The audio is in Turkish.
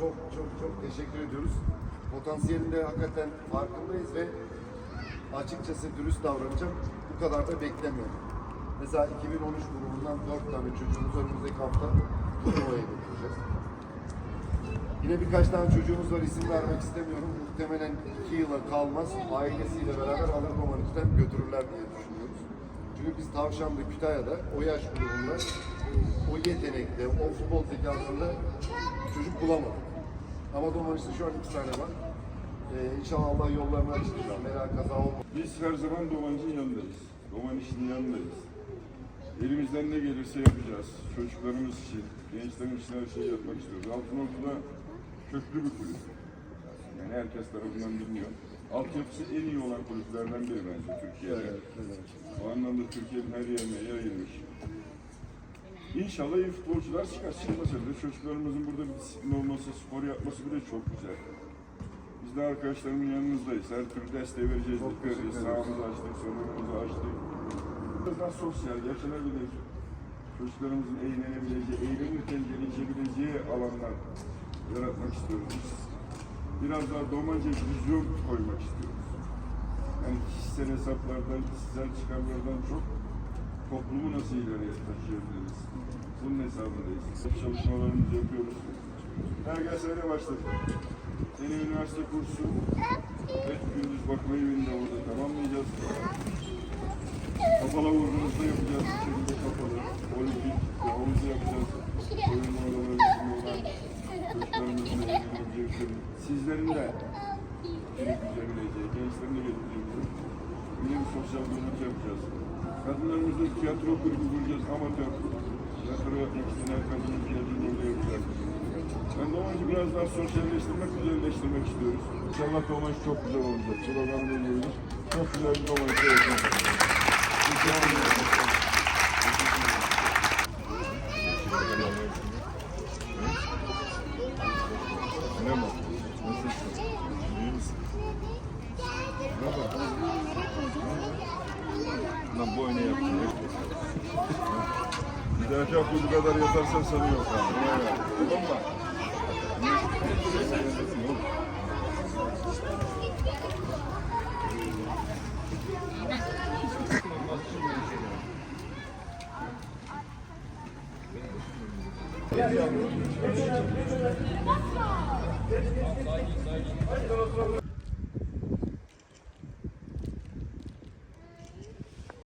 çok çok çok teşekkür ediyoruz. Potansiyelinde hakikaten farkındayız ve açıkçası dürüst davranacağım. Bu kadar da beklemiyorum. Mesela 2013 grubundan 4 tane çocuğumuz önümüzdeki hafta turnuvaya götüreceğiz. Yine birkaç tane çocuğumuz var isim vermek istemiyorum. Muhtemelen 2 yıla kalmaz ailesiyle beraber alır Romanit'ten götürürler diye düşünüyoruz. Çünkü biz Tavşan'da, Kütahya'da o yaş grubunda o yetenekte, o futbol zekasında çocuk bulamadık. Ama Domanis'te şu an iki tane var. Ee, inşallah Allah yollarını açacak. Merak kaza olmaz. Biz her zaman Doğancı'nın yanındayız. Doğan işinin yanındayız. Elimizden ne gelirse yapacağız. Çocuklarımız için, gençlerimiz için her şeyi yapmak istiyoruz. Altınoluk'ta köklü bir kulüp. Yani herkes tarafından biliniyor. Altyapısı en iyi olan kulüplerden biri bence Türkiye'de. Bu anlamda Türkiye'nin her yerine yayılmış. İnşallah iyi futbolcular çıkar. Çıkmasa bile çocuklarımızın burada bir disiplin olması, spor yapması bile çok güzel. Biz de arkadaşlarımın yanınızdayız. Her türlü desteği vereceğiz. Çok dikkat edeceğiz. Sağımızı açtık, solumuzu açtık. Biraz daha sosyal, yaşanabilecek, çocuklarımızın eğlenebileceği, eğlenirken gelişebileceği alanlar yaratmak istiyoruz. Biraz daha domaca vizyon koymak istiyoruz. Yani kişisel hesaplardan, kişisel çıkarlardan çok toplumu nasıl ileriye taşıyabiliriz? Bunun hesabındayız. Çalışmalarımızı yapıyoruz. Sene başladık. Yeni üniversite kursu ve gündüz bakma evinde orada tamamlayacağız. Kapalı vurgunuzda yapacağız. İçeride kapalı. Olimpik ve havuzu yapacağız. Getireceği yine bir sosyal hizmet yapacağız. Kadınlarımızın tiyatro kulübü kuracağız, amatör. Tiyatro yapmak isteyen kadının ihtiyacını orada yapacağız. Ben Doğancı biraz daha sosyalleştirmek, güzelleştirmek istiyoruz. İnşallah Doğancı çok güzel olacak. Sloganını görürüz. Çok güzel bir Doğancı olacak. Teşekkür Lan bu oyunu yaptın. Bir dahaki hafta bu kadar yatarsan sana yok abi. Tamam mı? Sakin sakin.